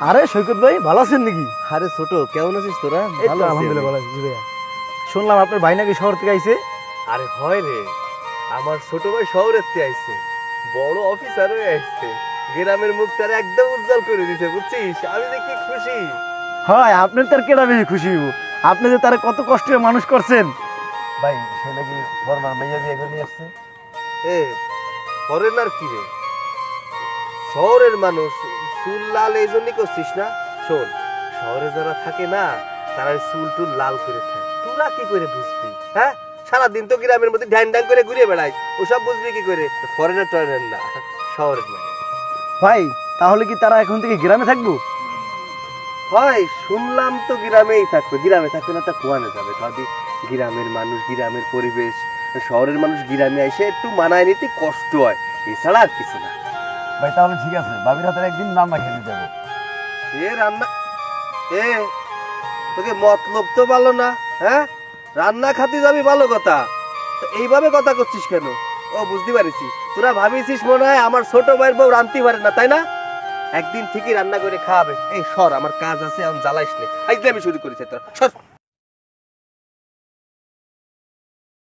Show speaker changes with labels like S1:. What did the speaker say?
S1: আরে সৈকত ভাই ভালো আছেন নাকি?
S2: আরে ছোট কেমন আছিস তোরা?
S1: তো আলহামদুলিল্লাহ ভালো আছি ভাইয়া। শুনলাম আপনার ভাই নাকি শহর থেকে আইছে?
S2: আরে হয় রে আমার ছোট ভাই শহরের থেকে আইছে। বড় অফিসার হয়ে আইছে। গ্রামের মুখ তার একদম উজ্জ্বল করে দিছে বুঝছিস? আমি কি খুশি।
S1: হয় আপনার তার কেডা বেশি খুশি হইব? আপনি যে তারা কত কষ্টে মানুষ করছেন।
S2: ভাই সে নাকি ফরমার মাইয়া বিয়ে করে নিয়ে আসছে। এ ফরেনার কি রে? শহরের মানুষ চুল লাল এই জন্যই করছিস না? শোন শহরে যারা থাকে না তারা চুল টুল লাল করে থাকে তোরা কি করে বুঝবি হ্যাঁ? সারাদিন তো গ্রামের মধ্যে ঢ্যাং ঢ্যাং করে ঘুরে বেড়াই ওসব বুঝবি কি করে? ফরেনার টরেনার না শহরের না
S1: ভাই তাহলে কি তারা এখন থেকে গ্রামে থাকব?
S2: ভাই শুনলাম তো গ্রামেই থাকবে। গ্রামে থাকবে না তা কোয়ানে যাবে। ভাবি গ্রামের মানুষ গ্রামের পরিবেশ শহরের মানুষ গ্রামে এসে একটু মানায় নিতে কষ্ট হয়। এছাড়া আর কিছু না।
S1: ভাই, তাহলে ঠিক আছে, ভাবির হাতের একদিন রান্না খেতে যাব
S2: সে রান্না, এ, তোকে মতলব তো ভালো না হ্যাঁ? রান্না খাতে যাবি ভালো কথা। এইভাবে কথা করছিস কেন? ও, বুঝতে পারিস তোরা ভাবিছিস মনে হয় আমার ছোট ভাইয়ের বউ রান্তি পারে না, তাই না? একদিন ঠিকই রান্না করে খাওয়াবে। এই সর, আমার কাজ আছে, এখন জ্বালাইস নে। আমি শুরু করেছি, তোরা সর।